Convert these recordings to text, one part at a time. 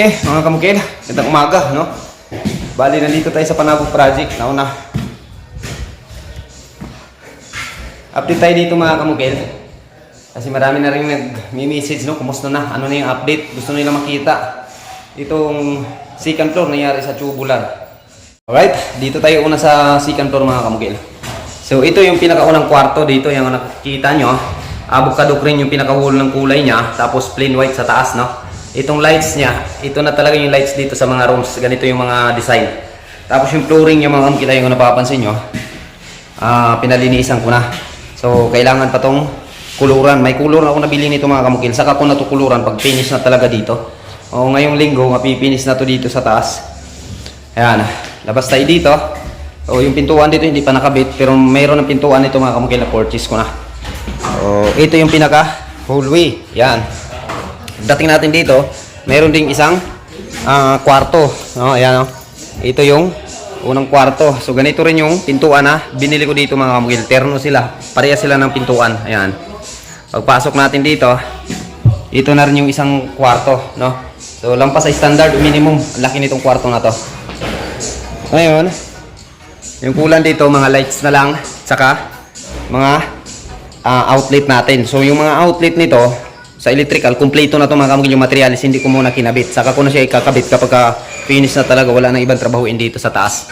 Okay, mga kamukil, gandang umaga, no? Bali, nandito tayo sa Panabog Project, nauna. Update tayo dito mga kamukil. Kasi marami na rin nag-message, no? Kumusta na? Ano na yung update? Gusto nila makita. Itong second floor nangyari sa tubular. Alright, dito tayo una sa second floor mga kamukil. So, ito yung pinakaunang kwarto dito, yung nakikita nyo. Avocado green yung pinakahul ng kulay niya, tapos plain white sa taas, no? Itong lights niya, ito na talaga yung lights dito sa mga rooms. Ganito yung mga design. Tapos yung flooring yung mga kamukil, yung napapansin nyo. Ah, pinalinisan ko na. So, kailangan pa tong kuluran. May kulor ako nabili nito mga kamukil. Saka ko na to kuluran pag finish na talaga dito. O, ngayong linggo, mapipinis na to dito sa taas. Ayan, labas tayo dito. O, yung pintuan dito hindi pa nakabit, pero mayroon ng pintuan nito mga kamukil na purchase ko na. O, ito yung pinaka hallway. Yan. Dating natin dito, mayroon ding isang ah, kwarto. No, ayan o. Ito yung unang kwarto. So ganito rin yung pintuan na binili ko dito mga kamukil. Terno sila. Pareha sila ng pintuan. Ayan. Pagpasok natin dito, ito na rin yung isang kwarto, no? So lampas sa standard minimum, laki nitong kwarto na to. Ngayon, yung kulang dito mga lights na lang, tsaka mga ah, outlet natin. So yung mga outlet nito sa electrical, kumpleto na to mga kamukil yung materialis, hindi ko muna kinabit. Saka ko na siya ikakabit kapag ka finish na talaga, wala na ibang trabahuin dito sa taas.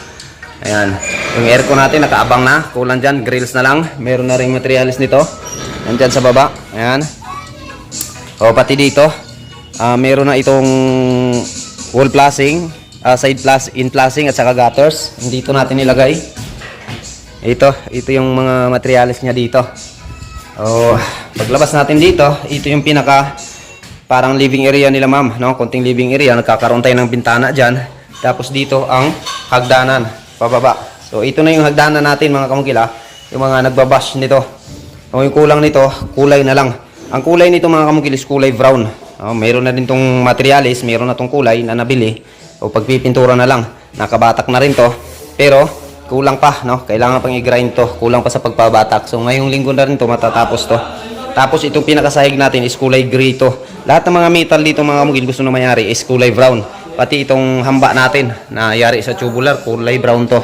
Ayan. Yung aircon natin, nakaabang na. Kulang dyan, grills na lang. Meron na ring materialis nito. Nandyan sa baba. Ayan. O, pati dito. ah meron na itong wall flashing, ah, side plus in flashing at saka gutters. Dito natin nilagay. Ito, ito yung mga materialis niya dito. Oh, paglabas natin dito, ito yung pinaka parang living area nila ma'am, no? Konting living area, nagkakaroon tayo ng bintana diyan. Tapos dito ang hagdanan, pababa. So ito na yung hagdanan natin mga kamukila, yung mga nagbabash nito. O yung kulang nito, kulay na lang. Ang kulay nito mga kamukil is kulay brown. Oh, mayroon na din tong materialis, mayroon na tong kulay na nabili. O pagpipintura na lang, nakabatak na rin to. Pero kulang pa, no? Kailangan pang i-grind to. Kulang pa sa pagpabatak. So ngayong linggo na rin to matatapos to. Tapos itong pinakasahig natin is kulay gray to. Lahat ng mga metal dito mga kamukil gusto na mayari is kulay brown. Pati itong hamba natin na yari sa tubular, kulay brown to.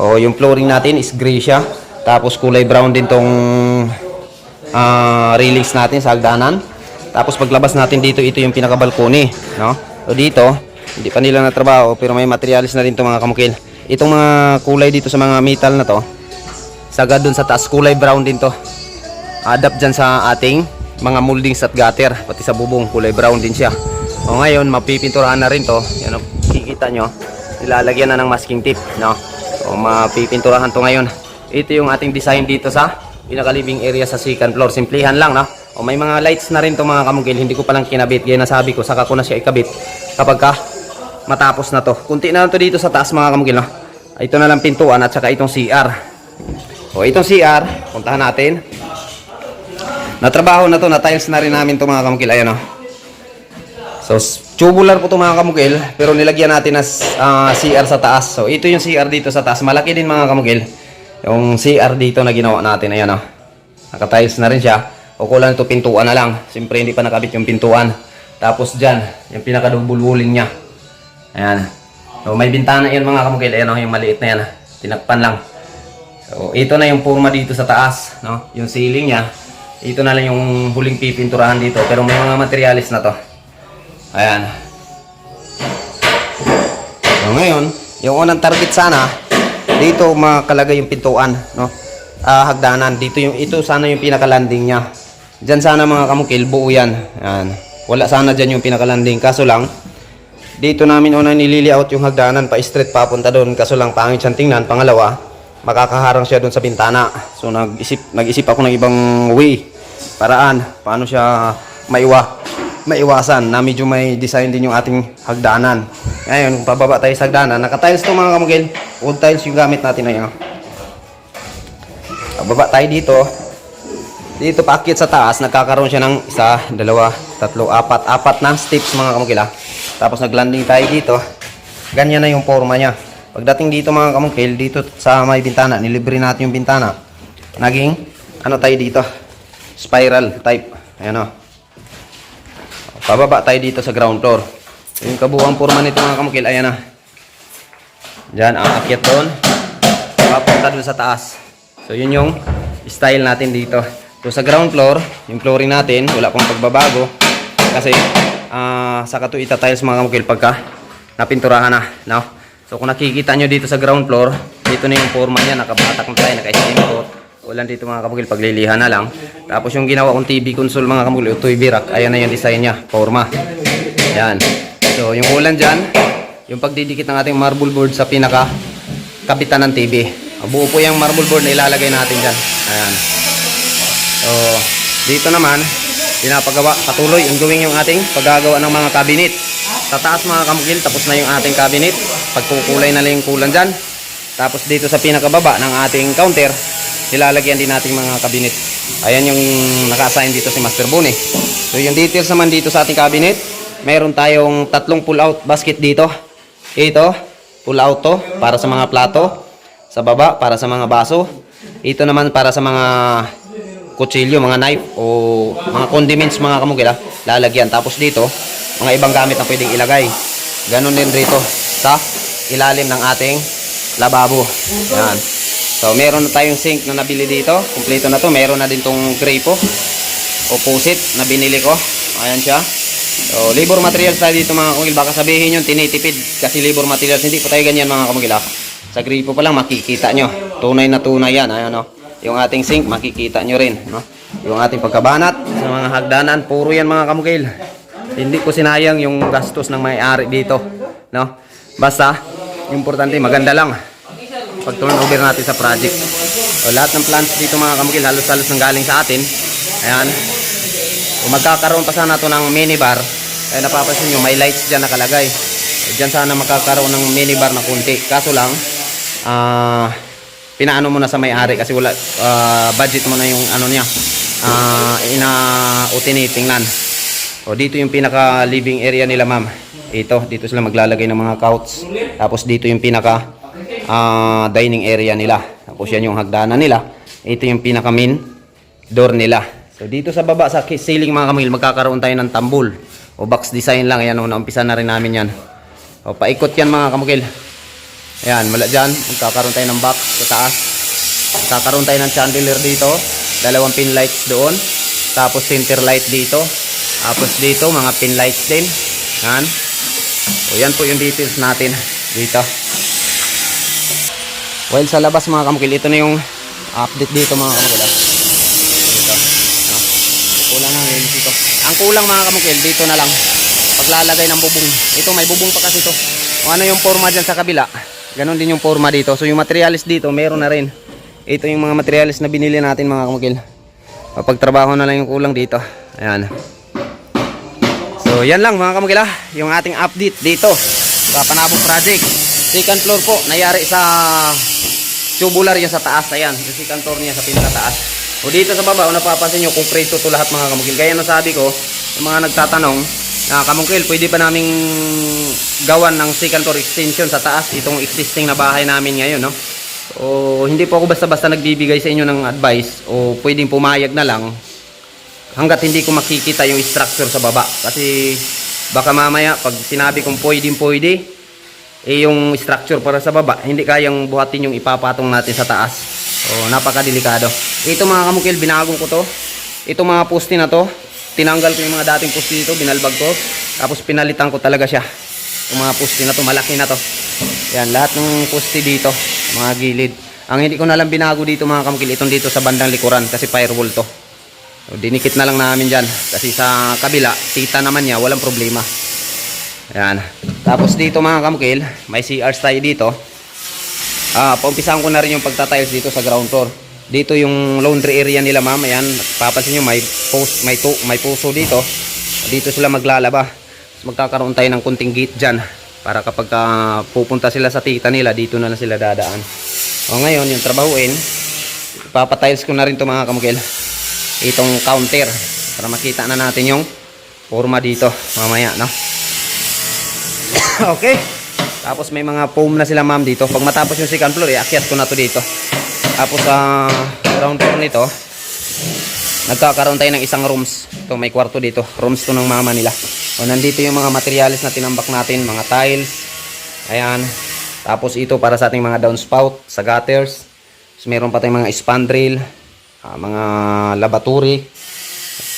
O yung flooring natin is gray siya. Tapos kulay brown din tong ah railings natin sa hagdanan. Tapos paglabas natin dito, ito yung pinakabalkoni, no? So dito, hindi pa nila natrabaho pero may materialis na rin to mga kamukil. Itong mga kulay dito sa mga metal na to, sagad dun sa taas kulay brown din to. Adapt dyan sa ating mga moldings at gutter, pati sa bubong kulay brown din siya. O ngayon, mapipinturahan na rin to. Yan o, kikita nyo. Ilalagyan na ng masking tape, no? O mapipinturahan to ngayon. Ito yung ating design dito sa pinaka-living area sa second floor. Simplihan lang, no? O may mga lights na rin to mga kamugil. Hindi ko palang kinabit. Gaya nasabi ko, saka ko na siya ikabit kapag ka matapos na to. Kunti na lang to dito sa taas mga kamugil, no? Ito na lang pintuan at saka itong CR. O itong CR, puntahan natin. Natrabaho na to, na tiles na rin namin to mga kamukil. Ayan, no? So, tubular po ito mga kamugil, pero nilagyan natin na CR sa taas. So, ito yung CR dito sa taas. Malaki din mga kamugil. Yung CR dito na ginawa natin. Ayan o. Naka-tiles na rin siya. O kulang ito pintuan na lang. Siyempre, hindi pa nakabit yung pintuan. Tapos dyan, yung pinaka-bulbuling niya. Ayan. So, may bintana yan mga kamugil. Ayan o, yung maliit na yan. Tinakpan lang. So, ito na yung forma dito sa taas. No? Yung ceiling niya. Ito na lang yung huling pipinturahan dito. Pero may mga materialis na to. Ayan. So ngayon, yung unang target sana, dito makalagay yung pintuan, no? Ah, hagdanan. Dito yung, ito sana yung pinaka-landing niya. Diyan sana mga kamukil, buo yan. Ayan. Wala sana dyan yung pinaka-landing. Kaso lang, dito namin unang nilili-out yung hagdanan pa straight papunta doon. Kaso lang, pangit siyang tingnan. Pangalawa, makakaharang siya doon sa bintana. So nag-isip, nag-isip ako ng ibang way, paraan, paano siya maiwa maiwasan na medyo may design din yung ating hagdanan. Ngayon, pababa tayo sa hagdanan, naka-tiles to mga kamugil. Wood tiles yung gamit natin na yun. Pababa tayo dito. Dito paakyat sa taas, nagkakaroon siya ng isa, dalawa, tatlo, apat, apat na steps mga kamugil ha. Tapos naglanding tayo dito. Ganyan na yung forma niya. Pagdating dito mga kamugil, dito sa may bintana, nilibre natin yung bintana. Naging, ano tayo dito? Spiral type. Ayan o. Pababa tayo dito sa ground floor. Yung kabuuang forma nito mga kamukil, ayan na. Diyan, ang akyat doon. Papunta doon sa taas. So, yun yung style natin dito. So, sa ground floor, yung flooring natin, wala pang pagbabago. Kasi, ah sa katu tiles mga kamukil pagka napinturahan na. No? So, kung nakikita nyo dito sa ground floor, dito na yung forma niya, nakabatak na tayo, naka-steam coat. Ulan dito mga kamukil, paglilihan na lang. Tapos yung ginawa kong TV console mga kamukil, yung TV rack, ayan na yung design niya, forma. Yan. So, yung ulan dyan, yung pagdidikit ng ating marble board sa pinaka kabitan ng TV. Buo po yung marble board na ilalagay natin dyan. Ayan. So, dito naman, pinapagawa, patuloy yung gawin yung ating paggagawa ng mga cabinet. Sa taas mga kamukil, tapos na yung ating cabinet. Pagkukulay na lang yung kulan dyan. Tapos dito sa pinakababa ng ating counter, ilalagyan din nating mga cabinet. Ayan yung naka-assign dito si Master Boone. So yung details naman dito sa ating cabinet, meron tayong tatlong pull-out basket dito. Ito, pull-out to para sa mga plato. Sa baba, para sa mga baso. Ito naman para sa mga kutsilyo, mga knife o mga condiments mga kamugila, lalagyan. Tapos dito, mga ibang gamit na pwedeng ilagay. Ganon din dito sa ilalim ng ating lababo. Yan. So, meron na tayong sink na nabili dito. Kompleto na to. Meron na din tong grapo o pusit na binili ko. Ayan siya. So, labor materials tayo dito mga kamugil. Baka sabihin yun, tinitipid kasi labor materials. Hindi po tayo ganyan mga kamugila. Sa gripo pa lang makikita nyo. Tunay na tunay yan. Ayan o. Yung ating sink, makikita nyo rin. No? Yung ating pagkabanat sa mga hagdanan, puro yan mga kamugil. Hindi ko sinayang yung gastos ng may-ari dito. No? Basta, importante, maganda lang. Pag turn over natin sa project. O, lahat ng plants dito mga kamugil, halos-halos nang galing sa atin. Ayan. Kung magkakaroon pa sana to ng minibar, eh napapansin nyo, may lights dyan nakalagay. Dyan sana makakaroon ng minibar na kunti. Kaso lang, ah, pinaano mo na sa may-ari kasi wala, ah, budget mo na yung ano niya, ah, ina utinitingnan. O dito yung pinaka living area nila ma'am. Ito, dito sila maglalagay ng mga couch. Tapos dito yung pinaka ah, dining area nila. Tapos yan yung hagdanan nila. Ito yung pinaka main door nila. So dito sa baba sa ceiling mga kamil magkakaroon tayo ng tambul o box design lang. Ayan, o, naumpisa na rin namin yan. O paikot yan mga kamukil. Ayan, mula dyan, magkakaroon tayo ng box sa taas. Magkakaroon tayo ng chandelier dito. Dalawang pin lights doon. Tapos center light dito. Tapos dito, mga pin lights din. Yan. O yan po yung details natin dito. Well, sa labas mga kamukil, ito na yung update dito mga kamukil. Dito. No? Kulang na ngayon dito. Ang kulang mga kamukil, dito na lang. Paglalagay ng bubong. Ito, may bubong pa kasi ito. Kung ano yung forma dyan sa kabila, ganon din yung forma dito. So yung materialis dito, meron na rin. Ito yung mga materialis na binili natin mga kamukil. Pagtrabaho na lang yung kulang dito. Ayan. So yan lang mga kamukil ah, yung ating update dito sa Panabong Project. Second floor po, nayari sa tubular yan sa taas. Ayan, yung second floor niya sa pinakataas. O dito sa baba, kung napapansin nyo, konkreto to lahat mga kamukil. Kaya nasabi ko, yung mga nagtatanong, na kamukil, pwede ba naming gawan ng second floor extension sa taas itong existing na bahay namin ngayon, no? O hindi po ako basta-basta nagbibigay sa inyo ng advice o pwedeng pumayag na lang hanggat hindi ko makikita yung structure sa baba. Kasi baka mamaya pag sinabi kong pwedeng pwede, eh yung structure para sa baba, hindi kayang buhatin yung ipapatong natin sa taas. So, napakadelikado. Ito mga kamukil, binago ko to. Ito mga poste na to, tinanggal ko yung mga dating poste dito, binalbag ko. Tapos pinalitan ko talaga siya. Yung mga poste na to, malaki na to. Yan, lahat ng poste dito, mga gilid. Ang hindi ko na lang binago dito mga kamukil, itong dito sa bandang likuran kasi firewall to. So, dinikit na lang namin dyan. Kasi sa kabila, tita naman niya, walang problema. Ayan. Tapos dito mga kamukil, may CRs tayo dito. Ah, paumpisahan ko na rin yung pagtatiles dito sa ground floor. Dito yung laundry area nila ma'am. Ayan, papansin nyo may, post, may, to, may puso dito. Dito sila maglalaba. Magkakaroon tayo ng kunting gate dyan. Para kapag ah, pupunta sila sa tita nila, dito na lang sila dadaan. O ngayon, yung trabahuin, papatiles ko na rin to mga kamukil itong counter para makita na natin yung forma dito mamaya no okay tapos may mga foam na sila ma'am dito pag matapos yung second floor iakyat ko na to dito tapos sa ground floor nito nagkakaroon tayo ng isang rooms. Ito, may kwarto dito. Rooms to ng mama nila. O, nandito yung mga materials na tinambak natin. Mga tiles. Ayan. Tapos ito para sa ating mga downspout sa gutters. Tapos meron pa tayong mga spandrel. ah, mga laboratory.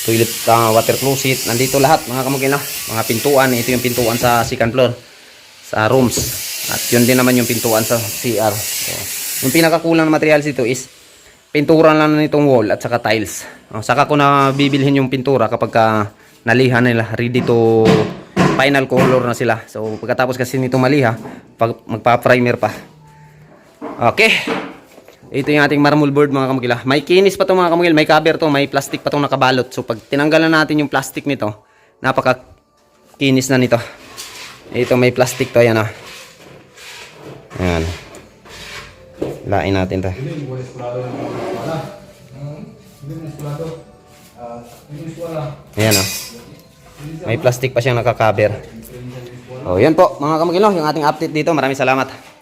Toilet ah, water closet. Nandito lahat mga kamugil na. Mga pintuan. Ito yung pintuan sa second floor. Sa rooms. At yun din naman yung pintuan sa CR. So, yung pinakakulang na materials dito is pintura lang nitong wall at saka tiles. Oh, saka ko na bibilhin yung pintura kapag ka naliha nila, ready to final color na sila. So pagkatapos kasi nito maliha, pag magpa-primer pa. Okay. Ito yung ating marble board mga kamukila. May kinis pa to mga kamukil, may cover to, may plastic pa tong nakabalot. So pag tinanggalan natin yung plastic nito, napaka kinis na nito. Ito may plastic to, ayan ah. Ayan. Lain natin mo eskwalado. Ah. Ayan ah. May plastic pa siyang nakakover. Oh, yan po mga kamagino, yung ating update dito. Maraming salamat.